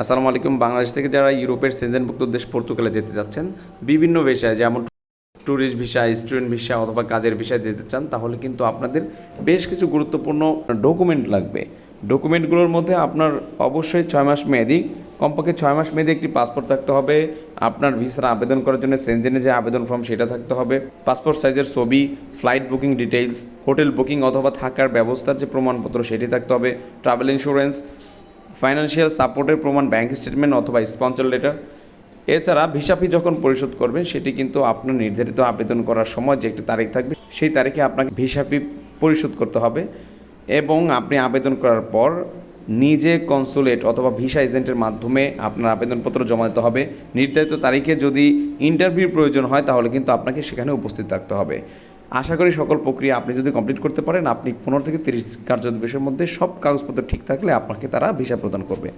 আসসালামু আলাইকুম। বাংলাদেশ থেকে যারা ইউরোপের সেনজেনভুক্ত দেশ পর্তুগালে যেতে যাচ্ছেন বিভিন্ন বিষয়ে, যেমন ট্যুরিস্ট ভিসা স্টুডেন্ট ভিসা অথবা কাজের ভিসায় যেতে চান, তাহলে কিন্তু আপনাদের বেশ কিছু গুরুত্বপূর্ণ ডকুমেন্ট লাগবে। ডকুমেন্টগুলোর মধ্যে আপনার অবশ্যই ছয় মাস মেয়াদি, কমপক্ষে ছয় মাস মেয়াদি একটি পাসপোর্ট থাকতে হবে। আপনার ভিসার আবেদন করার জন্য সেনজেনে যে আবেদন ফর্ম সেটা থাকতে হবে। পাসপোর্ট সাইজের ছবি flight booking details hotel booking অথবা থাকার ব্যবস্থার যে প্রমাণপত্র সেটি থাকতে হবে। ট্রাভেল ইন্স্যুরেন্স ফাইন্যান্সিয়াল সাপোর্টের প্রমাণ ব্যাংক স্টেটমেন্ট অথবা স্পন্সর লেটার এছাড়া ভিসা ফি যখন পরিশোধ করবেন সেটি কিন্তু আপনার নির্ধারিত আবেদন করার সময় যে একটি তারিখ থাকবে, সেই তারিখে আপনাকে ভিসা ফি পরিশোধ করতে হবে এবং আপনি আবেদন করার পর নিজে কনসুলেট অথবা ভিসা এজেন্টের মাধ্যমে আপনার আবেদনপত্র জমা দিতে হবে। নির্ধারিত তারিখে যদি ইন্টারভিউর প্রয়োজন হয়, তাহলে কিন্তু আপনাকে সেখানে উপস্থিত থাকতে হবে। আশা করি সকল প্রক্রিয়া আপনি যদি কমপ্লিট করতে পারেন, আপনি পনেরো থেকে তিরিশ কার্য দিবসের মধ্যে সব কাগজপত্র ঠিক থাকলে আপনাকে তারা ভিসা প্রদান করবে।